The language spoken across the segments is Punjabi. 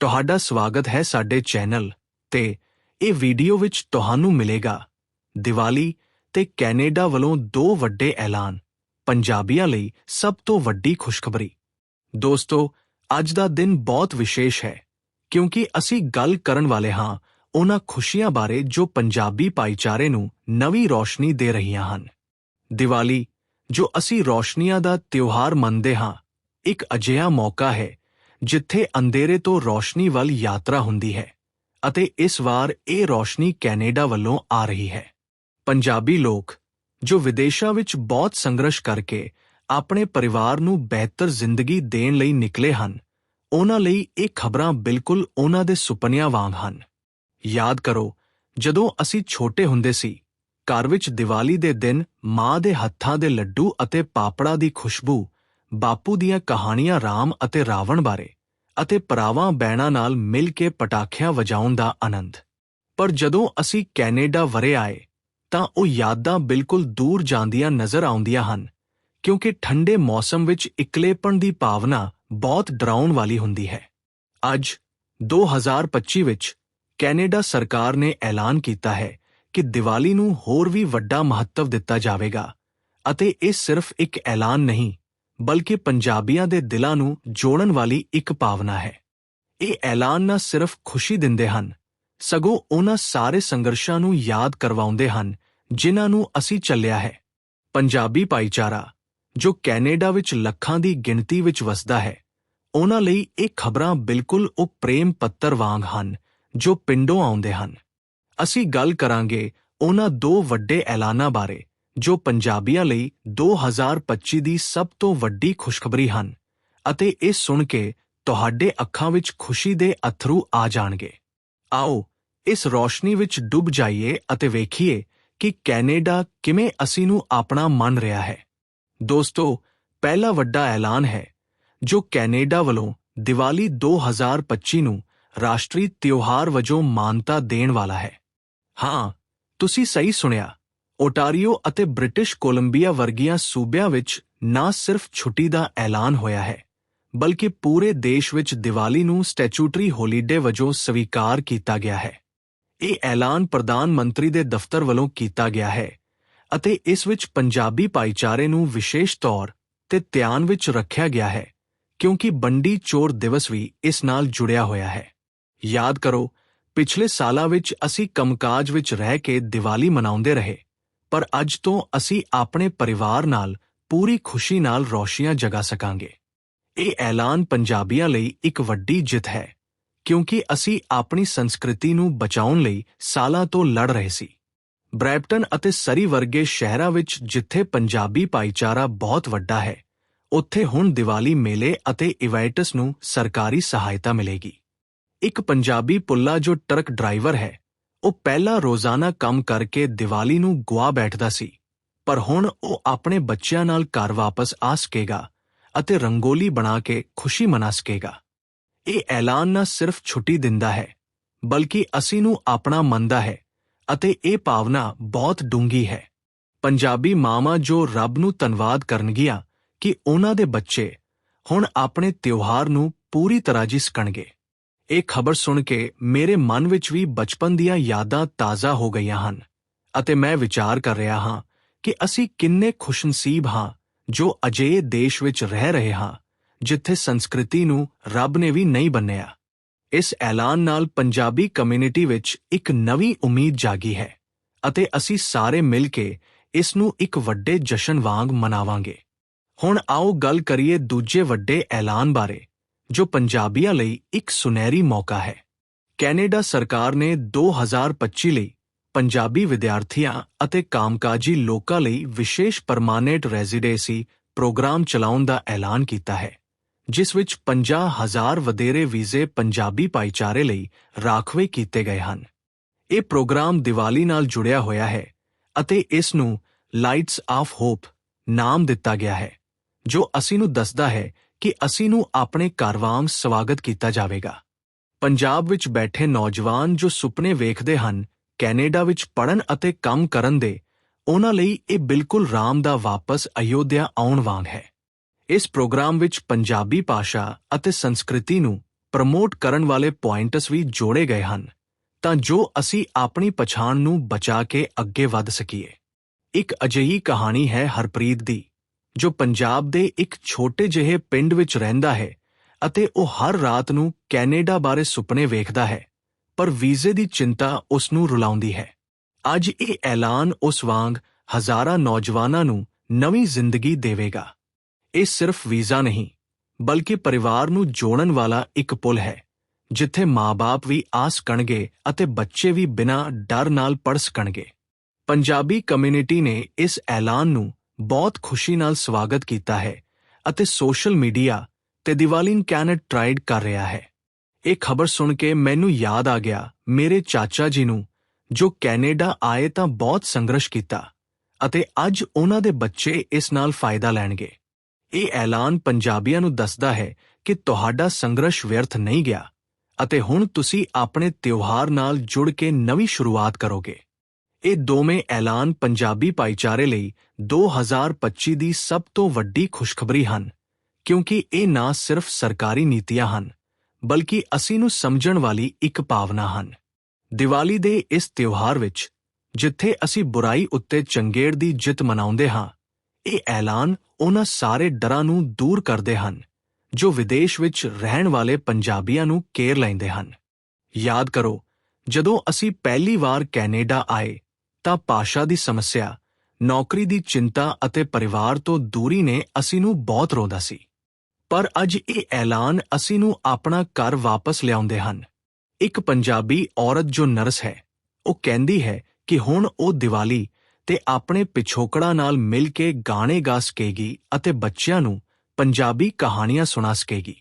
ਤੁਹਾਡਾ ਸਵਾਗਤ ਹੈ ਸਾਡੇ ਚੈਨਲ ਤੇ ਇਹ ਵੀਡੀਓ ਵਿੱਚ ਤੁਹਾਨੂੰ ਮਿਲੇਗਾ। ਦੀਵਾਲੀ ਤੇ ਕੈਨੇਡਾ ਵੱਲੋਂ ਦੋ ਵੱਡੇ ਐਲਾਨ, ਪੰਜਾਬੀਆਂ ਲਈ ਸਭ ਤੋਂ ਵੱਡੀ ਖੁਸ਼ਖਬਰੀ। ਦੋਸਤੋ, ਅੱਜ ਦਾ ਦਿਨ ਬਹੁਤ ਵਿਸ਼ੇਸ਼ ਹੈ, ਕਿਉਂਕਿ ਅਸੀਂ ਗੱਲ ਕਰਨ ਵਾਲੇ ਹਾਂ ਉਹਨਾਂ ਖੁਸ਼ੀਆਂ ਬਾਰੇ ਜੋ ਪੰਜਾਬੀ ਭਾਈਚਾਰੇ ਨੂੰ ਨਵੀਂ ਰੌਸ਼ਨੀ ਦੇ ਰਹੀਆਂ ਹਨ। ਦੀਵਾਲੀ, ਜੋ ਅਸੀਂ ਰੌਸ਼ਨੀਆਂ ਦਾ ਤਿਉਹਾਰ ਮੰਨਦੇ ਹਾਂ, ਇੱਕ ਅਜਿਹਾ ਮੌਕਾ ਹੈ ਜਿੱਥੇ ਅੰਧੇਰੇ ਤੋਂ ਰੋਸ਼ਨੀ ਵੱਲ ਯਾਤਰਾ ਹੁੰਦੀ ਹੈ ਅਤੇ ਇਸ ਵਾਰ ਇਹ ਰੋਸ਼ਨੀ ਕੈਨੇਡਾ ਵੱਲੋਂ ਆ ਰਹੀ ਹੈ। ਪੰਜਾਬੀ ਲੋਕ, ਜੋ ਵਿਦੇਸ਼ਾਂ ਵਿੱਚ ਬਹੁਤ ਸੰਘਰਸ਼ ਕਰਕੇ ਆਪਣੇ ਪਰਿਵਾਰ ਨੂੰ ਬਿਹਤਰ ਜ਼ਿੰਦਗੀ ਦੇਣ ਲਈ ਨਿਕਲੇ ਹਨ, ਉਹਨਾਂ ਲਈ ਇਹ ਖਬਰਾਂ ਬਿਲਕੁਲ ਉਹਨਾਂ ਦੇ ਸੁਪਨਿਆਂ ਵਾਂਗ ਹਨ। ਯਾਦ ਕਰੋ, ਜਦੋਂ ਅਸੀਂ ਛੋਟੇ ਹੁੰਦੇ ਸੀ, ਘਰ ਵਿੱਚ ਦੀਵਾਲੀ ਦੇ ਦਿਨ ਮਾਂ ਦੇ ਹੱਥਾਂ ਦੇ ਲੱਡੂ ਅਤੇ ਪਾਪੜਾ ਦੀ ਖੁਸ਼ਬੂ ਬਾਪੂ ਦੀਆਂ ਕਹਾਣੀਆਂ ਰਾਮ ਅਤੇ ਰਾਵਣ ਬਾਰੇ ਅਤੇ ਭਰਾਵਾਂ ਬੈਣਾ ਨਾਲ ਮਿਲ ਕੇ ਪਟਾਖਿਆਂ ਵਜਾਉਣ ਦਾ ਆਨੰਦ। ਪਰ ਜਦੋਂ ਅਸੀਂ ਕੈਨੇਡਾ ਵਰੇ ਆਏ, ਤਾਂ ਉਹ ਯਾਦਾਂ ਬਿਲਕੁਲ ਦੂਰ ਜਾਂਦੀਆਂ ਨਜ਼ਰ ਆਉਂਦੀਆਂ ਹਨ, ਕਿਉਂਕਿ ਠੰਡੇ ਮੌਸਮ ਵਿੱਚ ਇਕਲੇਪਣ ਦੀ ਭਾਵਨਾ ਬਹੁਤ ਡਰਾਉਣ ਵਾਲੀ ਹੁੰਦੀ ਹੈ। ਅੱਜ 2025 ਵਿੱਚ, ਕੈਨੇਡਾ ਸਰਕਾਰ ਨੇ ਐਲਾਨ ਕੀਤਾ ਹੈ ਕਿ ਦੀਵਾਲੀ ਨੂੰ ਹੋਰ ਵੀ ਵੱਡਾ ਮਹੱਤਵ ਦਿੱਤਾ ਜਾਵੇਗਾ ਅਤੇ ਇਹ ਸਿਰਫ ਇੱਕ ਐਲਾਨ ਨਹੀਂ ਬਲਕਿ ਪੰਜਾਬੀਆਂ ਦੇ ਦਿਲਾਂ ਨੂੰ ਜੋੜਨ ਵਾਲੀ ਇੱਕ ਭਾਵਨਾ ਹੈ। ਇਹ ਐਲਾਨ ਨਾ ਸਿਰਫ ਖੁਸ਼ੀ ਦਿੰਦੇ ਹਨ, ਸਗੋਂ ਉਹਨਾਂ ਸਾਰੇ ਸੰਘਰਸ਼ਾਂ ਨੂੰ ਯਾਦ ਕਰਵਾਉਂਦੇ ਹਨ, ਜਿਨ੍ਹਾਂ ਨੂੰ ਅਸੀਂ ਚੱਲਿਆ ਹੈ। ਪੰਜਾਬੀ ਭਾਈਚਾਰਾ, ਜੋ ਕੈਨੇਡਾ ਵਿੱਚ ਲੱਖਾਂ ਦੀ ਗਿਣਤੀ ਵਿੱਚ ਵਸਦਾ ਹੈ, ਉਹਨਾਂ ਲਈ ਇਹ ਖਬਰਾਂ ਬਿਲਕੁਲ ਉਹ ਪ੍ਰੇਮ ਪੱਤਰ ਵਾਂਗ ਹਨ, ਜੋ ਪਿੰਡੋਂ ਆਉਂਦੇ ਹਨ। ਅਸੀਂ ਗੱਲ ਕਰਾਂਗੇ ਉਹਨਾਂ ਦੋ ਵੱਡੇ ਐਲਾਨਾਂ ਬਾਰੇ ਜੋ ਪੰਜਾਬੀਆਂ ਲਈ 2025 ਦੀ ਸਭ ਤੋਂ ਵੱਡੀ ਖੁਸ਼ਖਬਰੀ ਹਨ ਅਤੇ ਇਹ ਸੁਣ ਕੇ ਤੁਹਾਡੇ ਅੱਖਾਂ ਵਿੱਚ ਖੁਸ਼ੀ ਦੇ ਅਥਰੂ ਆ ਜਾਣਗੇ। ਆਓ, ਇਸ ਰੌਸ਼ਨੀ ਵਿੱਚ ਡੁੱਬ ਜਾਈਏ ਅਤੇ ਵੇਖੀਏ ਕਿ ਕੈਨੇਡਾ ਕਿਵੇਂ ਅਸੀਂ ਨੂੰ ਆਪਣਾ ਮੰਨ ਰਿਹਾ ਹੈ। ਦੋਸਤੋ, ਪਹਿਲਾ ਵੱਡਾ ਐਲਾਨ ਹੈ ਜੋ ਕੈਨੇਡਾ ਵੱਲੋਂ ਦੀਵਾਲੀ 2025 ਨੂੰ ਰਾਸ਼ਟਰੀ ਤਿਉਹਾਰ ਵਜੋਂ ਮਾਨਤਾ ਦੇਣ ਵਾਲਾ ਹੈ। ਹਾਂ, ਤੁਸੀਂ ਸਹੀ ਸੁਣਿਆ। ਓਟਾਰੀਓ ਅਤੇ ਬ੍ਰਿਟਿਸ਼ ਕੋਲੰਬੀਆ ਵਰਗੀਆਂ ਸੂਬਿਆਂ ਵਿੱਚ ਨਾ ਸਿਰਫ ਛੁੱਟੀ ਦਾ ਐਲਾਨ ਹੋਇਆ ਹੈ, ਬਲਕਿ ਪੂਰੇ ਦੇਸ਼ ਵਿੱਚ ਦੀਵਾਲੀ ਨੂੰ ਸਟੈਚੂਟਰੀ ਹੋਲੀਡੇ ਵਜੋਂ ਸਵੀਕਾਰ ਕੀਤਾ ਗਿਆ ਹੈ। ਇਹ ਐਲਾਨ ਪ੍ਰਧਾਨ ਮੰਤਰੀ ਦੇ ਦਫ਼ਤਰ ਵੱਲੋਂ ਕੀਤਾ ਗਿਆ ਹੈ ਅਤੇ ਇਸ ਵਿੱਚ ਪੰਜਾਬੀ ਭਾਈਚਾਰੇ ਨੂੰ ਵਿਸ਼ੇਸ਼ ਤੌਰ ਤੇ ਧਿਆਨ ਵਿੱਚ ਰੱਖਿਆ ਗਿਆ ਹੈ, ਕਿਉਂਕਿ ਬੰਡੀ ਚੋਰ ਦਿਵਸ ਵੀ ਇਸ ਨਾਲ ਜੁੜਿਆ ਹੋਇਆ ਹੈ। ਯਾਦ ਕਰੋ, ਪਿਛਲੇ ਸਾਲਾਂ ਵਿੱਚ ਅਸੀਂ ਕੰਮਕਾਜ ਵਿੱਚ ਰਹਿ ਕੇ ਦੀਵਾਲੀ ਮਨਾਉਂਦੇ ਰਹੇ। ਪਰ ਅੱਜ ਤੋਂ ਅਸੀਂ ਆਪਣੇ ਪਰਿਵਾਰ ਨਾਲ ਪੂਰੀ ਖੁਸ਼ੀ ਨਾਲ ਰੌਸ਼ੀਆਂ ਜਗਾ ਸਕਾਂਗੇ। ਇਹ ਐਲਾਨ ਪੰਜਾਬੀਆਂ ਲਈ ਇੱਕ ਵੱਡੀ ਜਿੱਤ ਹੈ, ਕਿਉਂਕਿ ਅਸੀਂ ਆਪਣੀ ਸੰਸਕ੍ਰਿਤੀ ਨੂੰ ਬਚਾਉਣ ਲਈ ਸਾਲਾਂ ਤੋਂ ਲੜ ਰਹੇ ਸੀ। ਬ੍ਰੈਪਟਨ ਅਤੇ ਸਰੀ ਵਰਗੇ ਸ਼ਹਿਰਾਂ ਵਿੱਚ ਜਿੱਥੇ ਪੰਜਾਬੀ ਭਾਈਚਾਰਾ ਬਹੁਤ ਵੱਡਾ ਹੈ, ਉੱਥੇ ਹੁਣ ਦੀਵਾਲੀ ਮੇਲੇ ਅਤੇ ਇਵੈਂਟਸ ਨੂੰ ਸਰਕਾਰੀ ਸਹਾਇਤਾ ਮਿਲੇਗੀ। ਇੱਕ ਪੰਜਾਬੀ ਪੁੱਲਾ ਜੋ ਟਰੱਕ ਡਰਾਈਵਰ ਹੈ ਉਹ ਪਹਿਲਾਂ ਰੋਜ਼ਾਨਾ ਕੰਮ ਕਰਕੇ ਦੀਵਾਲੀ ਨੂੰ ਗੁਆ ਬੈਠਦਾ ਸੀ, ਪਰ ਹੁਣ ਉਹ ਆਪਣੇ ਬੱਚਿਆਂ ਨਾਲ ਘਰ ਵਾਪਸ ਆ ਸਕੇਗਾ ਅਤੇ ਰੰਗੋਲੀ ਬਣਾ ਕੇ ਖੁਸ਼ੀ ਮਨਾ ਸਕੇਗਾ। ਇਹ ਐਲਾਨ ਨਾ ਸਿਰਫ ਛੁੱਟੀ ਦਿੰਦਾ ਹੈ, ਬਲਕਿ ਅਸੀਂ ਨੂੰ ਆਪਣਾ ਮੰਨਦਾ ਹੈ ਅਤੇ ਇਹ ਭਾਵਨਾ ਬਹੁਤ ਡੂੰਗੀ ਹੈ। ਪੰਜਾਬੀ ਮਾਵਾਂ ਜੋ ਰੱਬ ਨੂੰ ਧੰਨਵਾਦ ਕਰਨਗੀਆਂ ਕਿ ਉਹਨਾਂ ਦੇ ਬੱਚੇ ਹੁਣ ਆਪਣੇ ਤਿਉਹਾਰ ਨੂੰ ਪੂਰੀ ਤਰ੍ਹਾਂ ਜੀ ਸਕਣਗੇ ਇਹ ਖਬਰ ਸੁਣ ਕੇ ਮੇਰੇ ਮਨ ਵਿੱਚ ਵੀ ਬਚਪਨ ਦੀਆਂ ਯਾਦਾਂ ਤਾਜ਼ਾ ਹੋ ਗਈਆਂ ਹਨ ਅਤੇ ਮੈਂ ਵਿਚਾਰ ਕਰ ਰਿਹਾ ਹਾਂ ਕਿ ਅਸੀਂ ਕਿੰਨੇ ਖੁਸ਼ਨਸੀਬ ਹਾਂ ਜੋ ਅਜੇ ਦੇਸ਼ ਵਿੱਚ ਰਹਿ ਰਹੇ ਹਾਂ ਜਿੱਥੇ ਸੰਸਕ੍ਰਿਤੀ ਨੂੰ ਰੱਬ ਨੇ ਵੀ ਨਹੀਂ ਬੰਨਿਆ। ਇਸ ਐਲਾਨ ਨਾਲ ਪੰਜਾਬੀ ਕਮਿਊਨਿਟੀ ਵਿੱਚ ਇੱਕ ਨਵੀਂ ਉਮੀਦ ਜਾਗੀ ਹੈ ਅਤੇ ਅਸੀਂ ਸਾਰੇ ਮਿਲ ਕੇ ਇਸ ਨੂੰ ਇੱਕ ਵੱਡੇ ਜਸ਼ਨ ਵਾਂਗ ਮਨਾਵਾਂਗੇ। ਹੁਣ ਆਓ ਗੱਲ ਕਰੀਏ ਦੂਜੇ ਵੱਡੇ ਐਲਾਨ ਬਾਰੇ। ਜੋ ਪੰਜਾਬੀਆਂ ਲਈ ਇੱਕ ਸੁਨਹਿਰੀ ਮੌਕਾ ਹੈ। ਕੈਨੇਡਾ ਸਰਕਾਰ ਨੇ 2025 ਲਈ ਪੰਜਾਬੀ ਵਿਦਿਆਰਥੀਆਂ ਅਤੇ ਕਾਮਕਾਜੀ ਲੋਕਾਂ ਲਈ ਵਿਸ਼ੇਸ਼ ਪਰਮਾਨੈਂਟ ਰੈਜ਼ੀਡੈਂਸੀ ਪ੍ਰੋਗਰਾਮ ਚਲਾਉਣ ਦਾ ਐਲਾਨ ਕੀਤਾ ਹੈ, ਜਿਸ ਵਿੱਚ 50000 ਵਧੇਰੇ ਵੀਜ਼ੇ ਪੰਜਾਬੀ ਭਾਈਚਾਰੇ ਲਈ ਰਾਖਵੇ ਕੀਤੇ ਗਏ ਹਨ। ਇਹ ਪ੍ਰੋਗਰਾਮ ਦੀਵਾਲੀ ਨਾਲ ਜੁੜਿਆ ਹੋਇਆ ਹੈ ਅਤੇ ਇਸ ਨੂੰ ਲਾਈਟਸ ਆਫ ਹੋਪ ਨਾਮ ਦਿੱਤਾ ਗਿਆ ਹੈ, ਜੋ ਅਸੀਂ ਨੂੰ ਦੱਸਦਾ ਹੈ ਕਿ ਅਸੀਂ ਨੂੰ ਆਪਣੇ ਘਰ ਵਾਂਗ ਸਵਾਗਤ ਕੀਤਾ ਜਾਵੇਗਾ। ਪੰਜਾਬ ਵਿੱਚ ਬੈਠੇ ਨੌਜਵਾਨ ਜੋ ਸੁਪਨੇ ਵੇਖਦੇ ਹਨ, ਕੈਨੇਡਾ ਵਿੱਚ ਪੜਨ ਅਤੇ ਕੰਮ ਕਰਨ ਦੇ, ਉਹਨਾਂ ਲਈ ਇਹ ਬਿਲਕੁਲ ਰਾਮ ਦਾ ਵਾਪਸ ਅਯੋਧਿਆ ਆਉਣ ਵਾਂਗ ਹੈ। ਇਸ ਪ੍ਰੋਗਰਾਮ ਵਿੱਚ ਪੰਜਾਬੀ ਭਾਸ਼ਾ ਅਤੇ ਸੰਸਕ੍ਰਿਤੀ ਨੂੰ ਪ੍ਰਮੋਟ ਕਰਨ ਵਾਲੇ ਪੁਆਇੰਟਸ ਵੀ ਜੋੜੇ ਗਏ ਹਨ, ਤਾਂ ਜੋ ਅਸੀਂ ਆਪਣੀ ਪਛਾਣ ਨੂੰ ਬਚਾ ਕੇ ਅੱਗੇ ਵਧ ਸਕੀਏ। ਇੱਕ ਅਜਿਹੀ ਕਹਾਣੀ ਹੈ ਹਰਪ੍ਰੀਤ ਦੀ। ਜੋ ਪੰਜਾਬ ਦੇ ਇੱਕ ਛੋਟੇ ਜਿਹੇ ਪਿੰਡ ਵਿੱਚ ਰਹਿੰਦਾ ਹੈ ਅਤੇ ਉਹ ਹਰ ਰਾਤ ਨੂੰ ਕੈਨੇਡਾ ਬਾਰੇ ਸੁਪਨੇ ਵੇਖਦਾ ਹੈ, ਪਰ ਵੀਜ਼ੇ ਦੀ ਚਿੰਤਾ ਉਸ ਨੂੰ ਰੁਲਾਉਂਦੀ ਹੈ। ਅੱਜ ਇਹ ਐਲਾਨ ਉਸ ਵਾਂਗ ਹਜ਼ਾਰਾਂ ਨੌਜਵਾਨਾਂ ਨੂੰ ਨਵੀਂ ਜ਼ਿੰਦਗੀ ਦੇਵੇਗਾ। ਇਹ ਸਿਰਫ ਵੀਜ਼ਾ ਨਹੀਂ, ਬਲਕਿ ਪਰਿਵਾਰ ਨੂੰ ਜੋੜਨ ਵਾਲਾ ਇੱਕ ਪੁਲ ਹੈ, ਜਿੱਥੇ ਮਾਪੇ ਵੀ ਆ ਸਕਣਗੇ ਅਤੇ ਬੱਚੇ ਵੀ ਬਿਨਾਂ ਡਰ ਨਾਲ ਪੜ੍ਹ ਸਕਣਗੇ। ਪੰਜਾਬੀ ਕਮਿਊਨਿਟੀ ਨੇ ਇਸ ਐਲਾਨ ਨੂੰ ਬਹੁਤ ਖੁਸ਼ੀ ਨਾਲ ਸਵਾਗਤ ਕੀਤਾ ਹੈ ਅਤੇ ਸੋਸ਼ਲ ਮੀਡੀਆ ਤੇ ਦੀਵਾਲੀਨ ਕੈਨੇਡ ਟ੍ਰਾਈਡ ਕਰ ਰਿਹਾ ਹੈ। ਇਹ ਖਬਰ ਸੁਣ ਕੇ ਮੈਨੂੰ ਯਾਦ ਆ ਗਿਆ ਮੇਰੇ ਚਾਚਾ ਜੀ ਨੂੰ, ਜੋ ਕੈਨੇਡਾ ਆਏ ਤਾਂ ਬਹੁਤ ਸੰਘਰਸ਼ ਕੀਤਾ ਅਤੇ ਅੱਜ ਉਹਨਾਂ ਦੇ ਬੱਚੇ ਇਸ ਨਾਲ ਫਾਇਦਾ ਲੈਣਗੇ। ਇਹ ਐਲਾਨ ਪੰਜਾਬੀਆਂ ਨੂੰ ਦੱਸਦਾ ਹੈ ਕਿ ਤੁਹਾਡਾ ਸੰਘਰਸ਼ ਵਿਅਰਥ ਨਹੀਂ ਗਿਆ ਅਤੇ ਹੁਣ ਤੁਸੀਂ ਆਪਣੇ ਤਿਉਹਾਰ ਨਾਲ ਜੁੜ ਕੇ ਨਵੀਂ ਸ਼ੁਰੂਆਤ ਕਰੋਗੇ। ਇਹ ਦੋਵੇਂ ਐਲਾਨ ਪੰਜਾਬੀ ਭਾਈਚਾਰੇ ਲਈ 2025 ਦੀ ਸਭ ਤੋਂ ਵੱਡੀ ਖੁਸ਼ਖਬਰੀ ਹਨ, ਕਿਉਂਕਿ ਇਹ ਨਾ ਸਿਰਫ ਸਰਕਾਰੀ ਨੀਤੀਆਂ ਹਨ, ਬਲਕਿ ਅਸੀਂ ਨੂੰ ਸਮਝਣ ਵਾਲੀ ਇੱਕ ਭਾਵਨਾ ਹਨ। ਦੀਵਾਲੀ ਦੇ ਇਸ ਤਿਉਹਾਰ ਵਿੱਚ, ਜਿੱਥੇ ਅਸੀਂ ਬੁਰਾਈ ਉੱਤੇ ਚੰਗੇੜ ਦੀ ਜਿੱਤ ਮਨਾਉਂਦੇ ਹਾਂ, ਇਹ ਐਲਾਨ ਉਹਨਾਂ ਸਾਰੇ ਡਰਾਂ ਨੂੰ ਦੂਰ ਕਰਦੇ ਹਨ, ਜੋ ਵਿਦੇਸ਼ ਵਿੱਚ ਰਹਿਣ ਵਾਲੇ ਪੰਜਾਬੀਆਂ ਨੂੰ ਕੇਰ ਲੈਂਦੇ ਹਨ। ਯਾਦ ਕਰੋ, ਜਦੋਂ ਅਸੀਂ ਪਹਿਲੀ ਵਾਰ ਕੈਨੇਡਾ ਆਏ, ਤਾਂ ਭਾਸ਼ਾ ਦੀ ਸਮੱਸਿਆ ਨੌਕਰੀ ਦੀ ਚਿੰਤਾ ਅਤੇ ਪਰਿਵਾਰ ਤੋਂ ਦੂਰੀ ਨੇ ਅਸੀਂ ਨੂੰ ਬਹੁਤ ਰੋਂਦਾ ਸੀ। ਪਰ ਅੱਜ ਇਹ ਐਲਾਨ ਅਸੀਂ ਨੂੰ ਆਪਣਾ ਘਰ ਵਾਪਸ ਲਿਆਉਂਦੇ ਹਨ। ਇੱਕ ਪੰਜਾਬੀ ਔਰਤ ਜੋ ਨਰਸ ਹੈ, ਉਹ ਕਹਿੰਦੀ ਹੈ ਕਿ ਹੁਣ ਉਹ ਦੀਵਾਲੀ ਤੇ ਆਪਣੇ ਪਿਛੋਕੜਾਂ ਨਾਲ ਮਿਲ ਕੇ ਗਾਣੇ ਗਾ ਸਕੇਗੀ ਅਤੇ ਬੱਚਿਆਂ ਨੂੰ ਪੰਜਾਬੀ ਕਹਾਣੀਆਂ ਸੁਣਾ ਸਕੇਗੀ।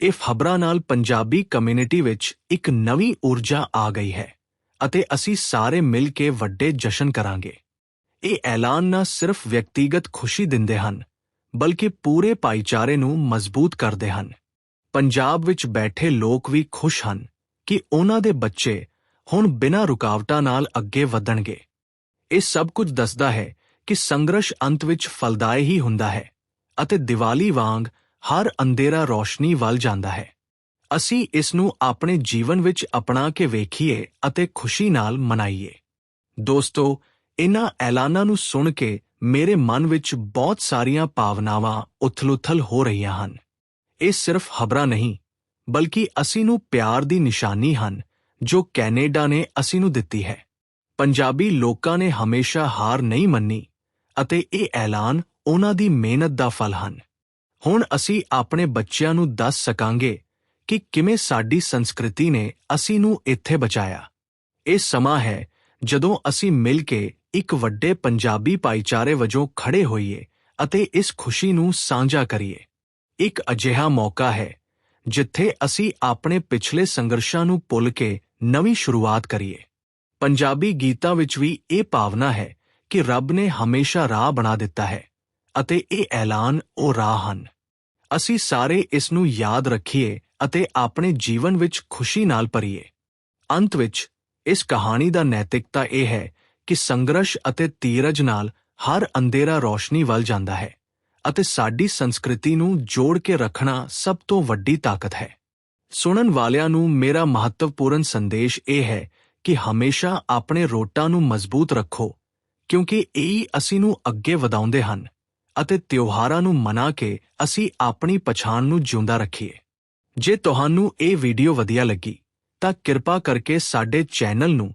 ਇਹ ਖਬਰਾਂ ਨਾਲ ਪੰਜਾਬੀ ਕਮਿਊਨਿਟੀ ਵਿੱਚ ਇੱਕ ਨਵੀਂ ਊਰਜਾ ਆ ਗਈ ਹੈ ਅਤੇ ਅਸੀਂ ਸਾਰੇ ਮਿਲ ਕੇ ਵੱਡੇ ਜਸ਼ਨ ਕਰਾਂਗੇ। ਇਹ ਐਲਾਨ ਨਾ ਸਿਰਫ ਵਿਅਕਤੀਗਤ ਖੁਸ਼ੀ ਦਿੰਦੇ ਹਨ, ਬਲਕਿ ਪੂਰੇ ਭਾਈਚਾਰੇ ਨੂੰ ਮਜ਼ਬੂਤ ਕਰਦੇ ਹਨ। ਪੰਜਾਬ ਵਿੱਚ ਬੈਠੇ ਲੋਕ ਵੀ ਖੁਸ਼ ਹਨ ਕਿ ਉਹਨਾਂ ਦੇ ਬੱਚੇ ਹੁਣ ਬਿਨਾਂ ਰੁਕਾਵਟਾਂ ਨਾਲ ਅੱਗੇ ਵਧਣਗੇ। ਇਹ ਸਭ ਕੁਝ ਦੱਸਦਾ ਹੈ ਕਿ ਸੰਘਰਸ਼ ਅੰਤ ਵਿੱਚ ਫਲਦਾਇ ਹੀ ਹੁੰਦਾ ਹੈ ਅਤੇ ਦੀਵਾਲੀ ਵਾਂਗ ਹਰ ਅੰਧੇਰਾ ਰੋਸ਼ਨੀ ਵੱਲ ਜਾਂਦਾ ਹੈ। ਅਸੀਂ ਇਸ ਨੂੰ ਆਪਣੇ ਜੀਵਨ ਵਿੱਚ ਅਪਣਾ ਕੇ ਵੇਖੀਏ ਅਤੇ ਖੁਸ਼ੀ ਨਾਲ ਮਨਾਈਏ। ਦੋਸਤੋ ਇਨ੍ਹਾਂ ਐਲਾਨਾਂ ਨੂੰ ਸੁਣ ਕੇ ਮੇਰੇ ਮਨ ਵਿੱਚ ਬਹੁਤ ਸਾਰੀਆਂ ਭਾਵਨਾਵਾਂ ਉਥਲ-ਉਥਲ ਹੋ ਰਹੀਆਂ ਹਨ। ਇਹ ਸਿਰਫ ਖਬਰਾਂ ਨਹੀਂ, ਬਲਕਿ ਅਸੀਂ ਨੂੰ ਪਿਆਰ ਦੀ ਨਿਸ਼ਾਨੀ ਹਨ, ਜੋ ਕੈਨੇਡਾ ਨੇ ਅਸੀਂ ਨੂੰ ਦਿੱਤੀ ਹੈ। ਪੰਜਾਬੀ ਲੋਕਾਂ ਨੇ ਹਮੇਸ਼ਾ ਹਾਰ ਨਹੀਂ ਮੰਨੀ, ਅਤੇ ਇਹ ਐਲਾਨ ਉਨ੍ਹਾਂ ਦੀ ਮਿਹਨਤ ਦਾ ਫਲ ਹਨ। ਹੁਣ ਅਸੀਂ ਆਪਣੇ ਬੱਚਿਆਂ ਨੂੰ ਦੱਸ ਸਕਾਂਗੇ ਕਿ ਕਿਵੇਂ ਸਾਡੀ ਸੰਸਕ੍ਰਿਤੀ ਨੇ ਅਸੀਂ ਨੂੰ ਇੱਥੇ ਬਚਾਇਆ। ਇਹ ਸਮਾਂ ਹੈ ਜਦੋਂ ਅਸੀਂ ਮਿਲ ਕੇ ਇੱਕ ਵੱਡੇ ਪੰਜਾਬੀ ਭਾਈਚਾਰੇ ਵਜੋਂ ਖੜੇ ਹੋਈਏ ਅਤੇ ਇਸ ਖੁਸ਼ੀ ਨੂੰ ਸਾਂਝਾ ਕਰੀਏ। ਇੱਕ ਅਜਿਹਾ ਮੌਕਾ ਹੈ, ਜਿੱਥੇ ਅਸੀਂ ਆਪਣੇ ਪਿਛਲੇ ਸੰਘਰਸ਼ਾਂ ਨੂੰ ਭੁੱਲ ਕੇ ਨਵੀਂ ਸ਼ੁਰੂਆਤ ਕਰੀਏ। ਪੰਜਾਬੀ ਗੀਤਾਂ ਵਿੱਚ ਵੀ ਇਹ ਭਾਵਨਾ ਹੈ ਕਿ ਰੱਬ ਨੇ ਹਮੇਸ਼ਾ ਰਾਹ ਬਣਾ ਦਿੱਤਾ ਹੈ ਅਤੇ ਇਹ ਐਲਾਨ ਉਹ ਰਾਹ ਹਨ। ਅਸੀਂ ਸਾਰੇ ਇਸ ਨੂੰ ਯਾਦ ਰੱਖੀਏ ਅਤੇ ਆਪਣੇ ਜੀਵਨ ਵਿੱਚ ਖੁਸ਼ੀ ਨਾਲ ਭਰੀਏ। ਅੰਤ ਵਿੱਚ ਇਸ ਕਹਾਣੀ ਦਾ ਨੈਤਿਕਤਾ ਇਹ ਹੈ ਕਿ ਸੰਘਰਸ਼ ਅਤੇ ਧੀਰਜ ਨਾਲ ਹਰ ਅੰਧੇਰਾ ਰੋਸ਼ਨੀ ਵੱਲ ਜਾਂਦਾ ਹੈ ਅਤੇ ਸਾਡੀ ਸੰਸਕ੍ਰਿਤੀ ਨੂੰ ਜੋੜ ਕੇ ਰੱਖਣਾ ਸਭ ਤੋਂ ਵੱਡੀ ਤਾਕਤ ਹੈ। ਸੁਣਨ ਵਾਲਿਆਂ ਨੂੰ ਮੇਰਾ ਮਹੱਤਵਪੂਰਨ ਸੰਦੇਸ਼ ਇਹ ਹੈ ਕਿ ਹਮੇਸ਼ਾ ਆਪਣੇ ਰੋਟਾਂ ਨੂੰ ਮਜ਼ਬੂਤ ਰੱਖੋ, ਕਿਉਂਕਿ ਇਹ ਅਸੀਂ ਨੂੰ ਅੱਗੇ ਵਧਾਉਂਦੇ ਹਨ ਅਤੇ ਤਿਉਹਾਰਾਂ ਨੂੰ ਮਨਾ ਕੇ ਅਸੀਂ ਆਪਣੀ ਪਛਾਣ ਨੂੰ ਜਿਉਂਦਾ ਰੱਖੀਏ। ਜੇ ਤੁਹਾਨੂੰ ਇਹ ਵੀਡੀਓ ਵਧੀਆ ਲੱਗੀ, ਤਾਂ ਕਿਰਪਾ ਕਰਕੇ ਸਾਡੇ ਚੈਨਲ ਨੂੰ